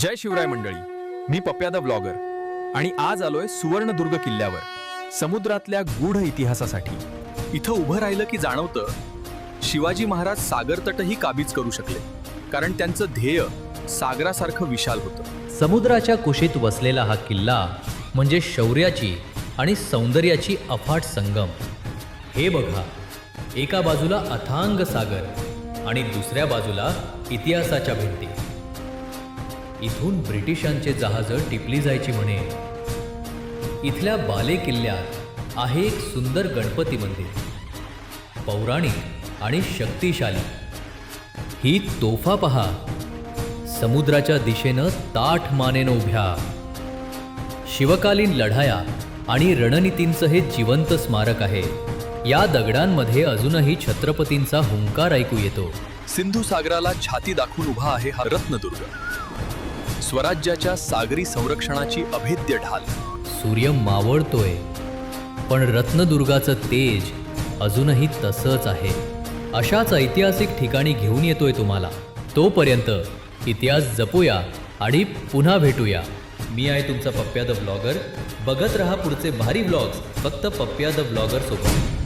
जय शिवराय मंडळी. मी पप्प्या the blogger आणि आज आलोय सुवर्णदुर्ग किल्ल्यावर समुद्रातल्या गूढ इतिहासासाठी. इथं उभं राहिलं की जाणवतं शिवाजी महाराज सागर तटही काबीज करू शकले. कारण त्यांचं ध्येय सागरासारखं विशाल होतं. समुद्राच्या कुशीत वसलेला हा किल्ला म्हणजे शौर्याची आणि सौंदर्याची अफाट संगम. हे बघा एका बाजूला अथांग सागर आणि दुसऱ्या बाजूला इतिहासाच्या भिंती. इथून ब्रिटिशांचे जहाजं टिपली जायची म्हणे. इथल्या बाले किल्ल्यात आहे एक सुंदर गणपती मंदिर. पौराणिक आणि शक्तिशाली. ही तोफा पहा. समुद्राच्या दिशेनं ताठ मानेनं उभ्या. शिवकालीन लढाया आणि रणनीतींचं हे जिवंत स्मारक आहे. या दगडांमध्ये अजूनही छत्रपतींचा हुंकार ऐकू येतो. सिंधू सागराला छाती दाखवून उभा आहे हा रत्नदुर्ग. स्वराज्याच्या सागरी संरक्षणाची अभेद्य ढाल. सूर्य मावळतोय पण रत्नदुर्गाचं तेज अजूनही तसंच आहे. अशाच ऐतिहासिक ठिकाणी घेऊन येतोय तुम्हाला. तोपर्यंत इतिहास जपूया आणि पुन्हा भेटूया. मी आहे तुमचा पप्प्या द ब्लॉगर. बघत रहा पुढचे भारी ब्लॉग्स. फक्त पप्प्या द ब्लॉगर सोबत